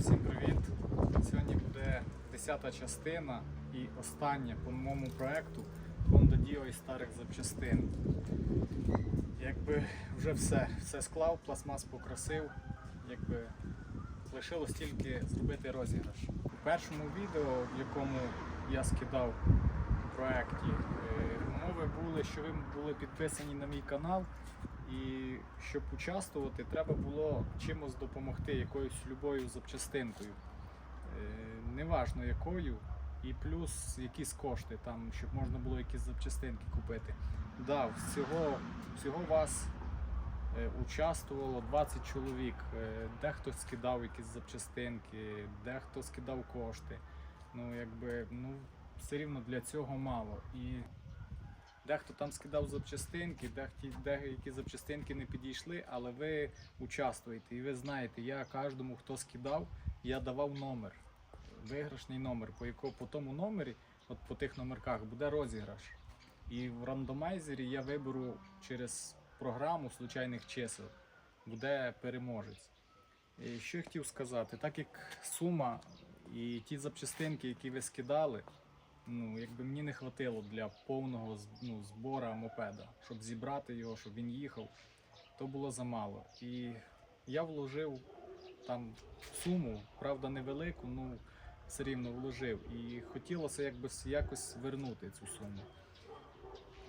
Всім привіт! Сьогодні буде 10 частина і остання по моєму проекту Honda Dio із старих запчастин. Якби вже все, все склав, пластмас покрасив, якби лишилось тільки зробити розіграш. У першому відео, в якому я скидав у проекті, е, умови були, що ви були підписані на мій канал. І щоб участвувати, треба було чимось допомогти, якоюсь любою запчастинкою. Е, Неважно якою, і плюс якісь кошти, там, щоб можна було якісь запчастинки купити. Да, всього, всього вас е, участвувало 20 чоловік. Е, Дехто скидав якісь запчастинки, дехто скидав кошти. Ну, якби, ну, все рівно для цього мало. І Дехто там скидав запчастинки, дехті, деякі запчастинки не підійшли, але ви участвуєте і ви знаєте, я кожному, хто скидав, я давав номер, виграшний номер, по якому по тому номері, от по тих номерках, буде розіграш. І в рандомайзері я виберу через програму случайних чисел, буде переможець. І що я хотів сказати, так як сума і ті запчастинки, які ви скидали, ну, якби мені не хватило для повного ну, збору мопеда, щоб зібрати його, щоб він їхав, то було замало. І я вложив там суму, правда, невелику, ну все рівно вложив. І хотілося якби якось вернути цю суму.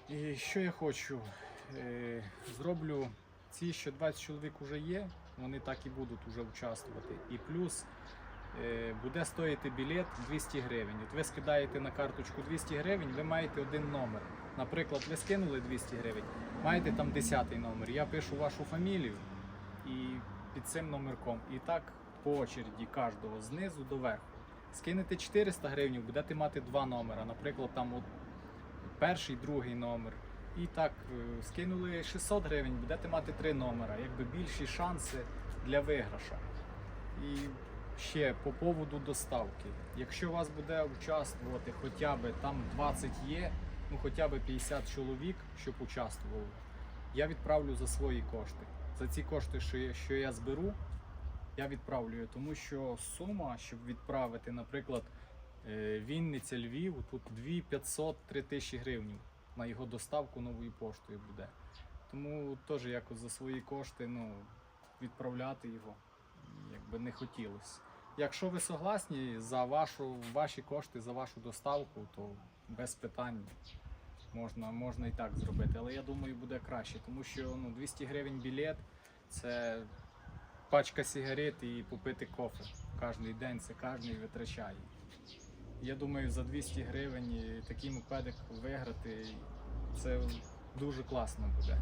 І що я хочу? Е, зроблю ці, що 20 чоловік вже є, вони так і будуть вже участвувати. І плюс буде стоїти білет 200 гривень. От ви скидаєте на карточку 200 гривень, ви маєте один номер. Наприклад, ви скинули 200 гривень, маєте там 10 номер. Я пишу вашу фамілію і під цим номерком. І так по очереді кожного знизу до верху. Скинете 400 гривень, будете мати два номера. Наприклад, там от перший, другий номер. І так, е, скинули 600 гривень, будете мати три номера, якби більші шанси для виграша. І ще по поводу доставки. Якщо вас буде участвувати хоча б там 20 є, ну хоча б 50 чоловік, щоб участвували, я відправлю за свої кошти. За ці кошти, що я, що я зберу, я відправлю, тому що сума, щоб відправити, наприклад, е, Вінниця, Львів, тут 2 500 3 тисячі гривень на його доставку новою поштою буде. Тому теж якось за свої кошти ну, відправляти його якби не хотілося. Якщо ви согласні за вашу, ваші кошти, за вашу доставку, то без питань можна, можна і так зробити. Але я думаю, буде краще, тому що ну, 200 гривень білет це пачка сигарет і попити кофе кожен день, це кожен витрачає. Я думаю, за 200 гривень такий мопедик виграти це дуже класно буде.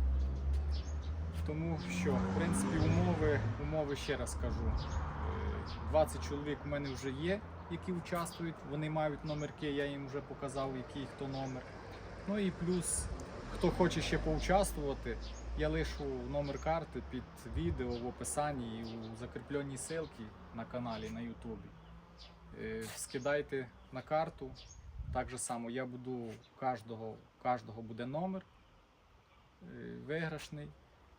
Тому що, в принципі, умови, умови ще раз кажу. Е, 20 чоловік у мене вже є, які участвують. Вони мають номерки, я їм вже показав, який хто номер. Ну і плюс, хто хоче ще поучаствувати, я лишу номер карти під відео в описанні і у закріпленій ссылці на каналі на Ютубі. Е, Скидайте на карту. Так же само я буду кожного, кожного буде номер е, виграшний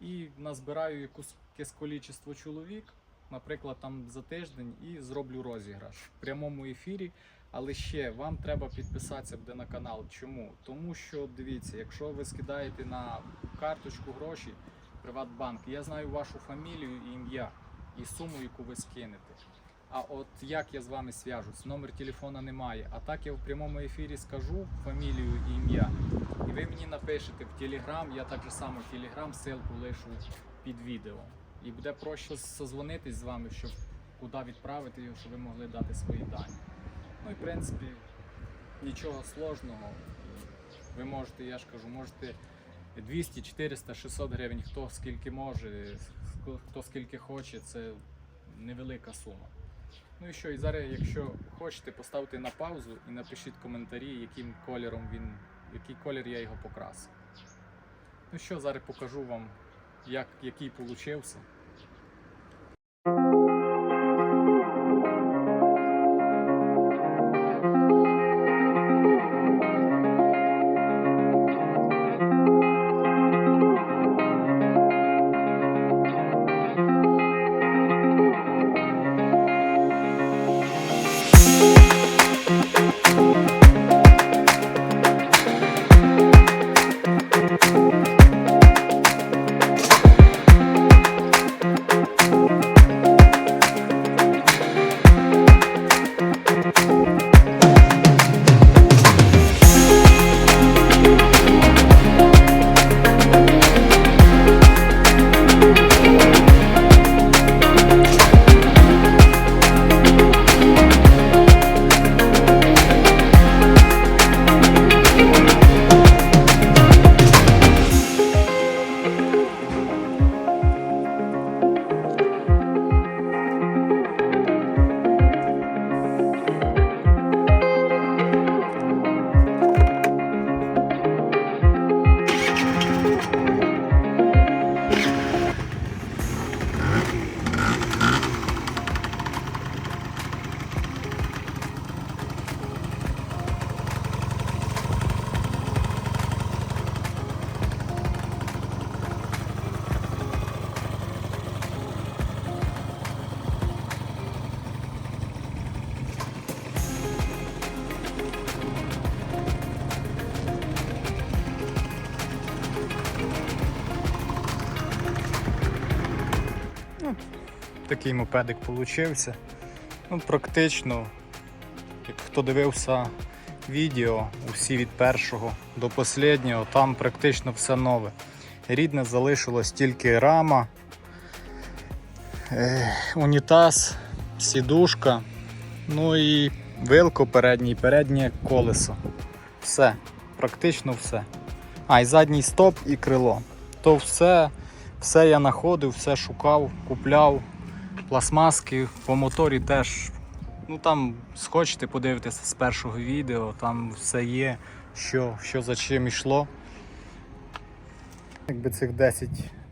і назбираю якусь кількість чоловік, наприклад, там за тиждень, і зроблю розіграш в прямому ефірі. Але ще вам треба підписатися буде на канал. Чому? Тому що дивіться, якщо ви скидаєте на карточку гроші Приватбанк, я знаю вашу фамілію і ім'я і суму, яку ви скинете. А от як я з вами зв'яжусь? Номер телефона немає. А так я в прямому ефірі скажу фамілію і ім'я. І ви мені напишете в Телеграм, я так же само в Телеграм ссылку лишу під відео. І буде проще созвонитись з вами, щоб куди відправити його, щоб ви могли дати свої дані. Ну і в принципі нічого сложного. Ви можете, я ж кажу, можете 200, 400, 600 гривень, хто скільки може, хто скільки хоче, це невелика сума. Ну і що, і зараз, якщо хочете, поставте на паузу і напишіть коментарі, яким кольором він, який колір я його покрасив. Ну що, зараз покажу вам, як, який получився. Такий мопедик получився. Ну, практично, як хто дивився відео, усі від першого до останнього, там практично все нове. Рідне залишилось тільки рама, е, унітаз, сідушка, ну і вилко передній, переднє колесо. Все, практично все. А, і задній стоп і крило. То все, все я знаходив, все шукав, купляв. Пластмаски по моторі теж. Ну там схочете подивитися з першого відео, там все є, що, що за чим йшло. Якби цих 10,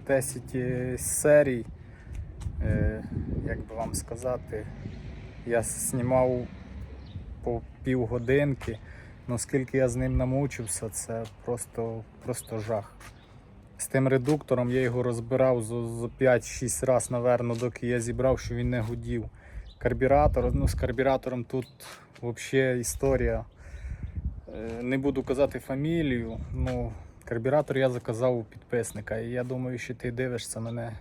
10 е, серій, е, як би вам сказати, я знімав по півгодинки. Ну, скільки я з ним намучився, це просто, просто жах. З тим редуктором я його розбирав за 5-6 разів, напевно, доки я зібрав, що він не гудів. Карбюратор, ну з карбюратором тут взагалі історія. Е, Не буду казати фамілію, ну карбюратор я заказав у підписника. І я думаю, що ти дивишся мене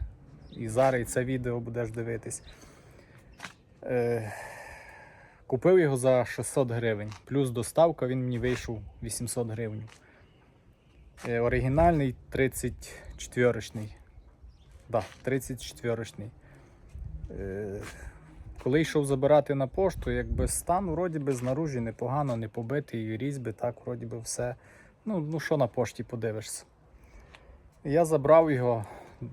і зараз і це відео будеш дивитись. Е, Купив його за 600 гривень. Плюс доставка він мені вийшов 800 гривень. Е, Оригінальний 34-річний. Да, 34-річний. Е, Коли йшов забирати на пошту, якби стан вроді би знаружі непогано, не побитий, різьби, так, вроді би все. Ну, ну що на пошті подивишся. Я забрав його,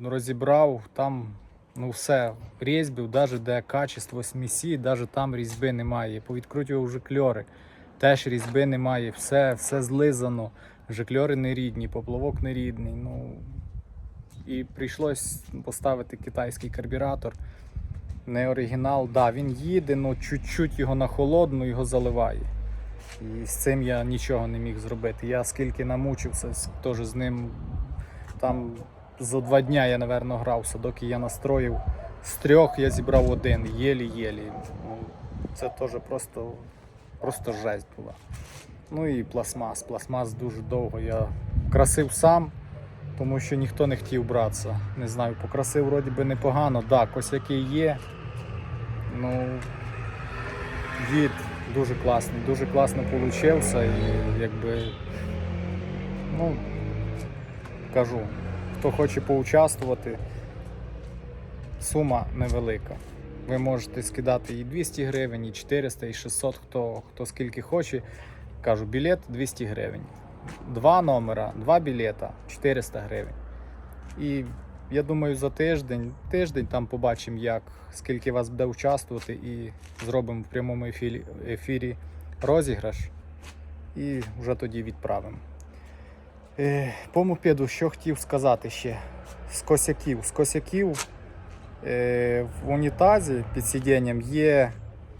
розібрав, там ну все, різьби, навіть де качество смісі, навіть там різьби немає. Повідкрутював вже кльори, теж різьби немає, все, все злизано, вже кльори не рідні, поплавок не рідний. Ну, і прийшлось поставити китайський карбюратор. Не оригінал, да, він їде, але чуть-чуть його на холодну його заливає. І з цим я нічого не міг зробити. Я скільки намучився, теж з ним там за два дня я, напевно, грався, доки я настроїв з трьох, я зібрав один, єлі-єлі. Ну, Це теж просто, просто жесть була. Ну і пластмас. Пластмас дуже довго я красив сам, тому що ніхто не хотів братися. Не знаю, покрасив вроді би непогано. Так, косяки є. Ну, від дуже класний, дуже класно получився і якби, ну, кажу, хто хоче поучаствувати, сума невелика. Ви можете скидати і 200 гривень, і 400, і 600, хто, хто скільки хоче. Кажу, білет 200 гривень. Два номера, два білета 400 гривень. І я думаю, за тиждень, тиждень там побачимо, як, скільки вас буде участвувати, і зробимо в прямому ефірі, ефірі розіграш. І вже тоді відправимо. Е, по мопеду, що хотів сказати ще. З косяків. З косяків е, в унітазі під сидінням є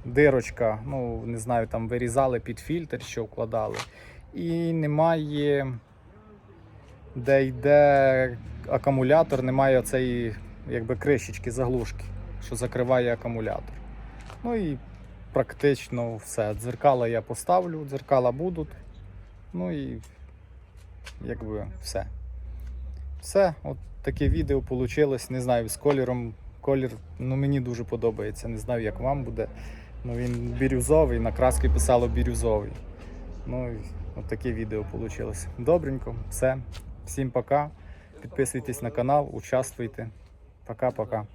дирочка, ну не знаю, там вирізали під фільтр, що вкладали. І немає, де йде акумулятор, немає оцеї якби кришечки, заглушки, що закриває акумулятор. Ну і практично все. Дзеркала я поставлю, дзеркала будуть. Ну і якби все. Все, от таке відео вийшло. Не знаю, з кольором. Колір ну, мені дуже подобається. Не знаю, як вам буде. Ну, він бірюзовий, на краски писало бірюзовий. Ну, і от таке відео вийшло. Добренько, все. Всім пока. Підписуйтесь на канал, участвуйте. Пока-пока.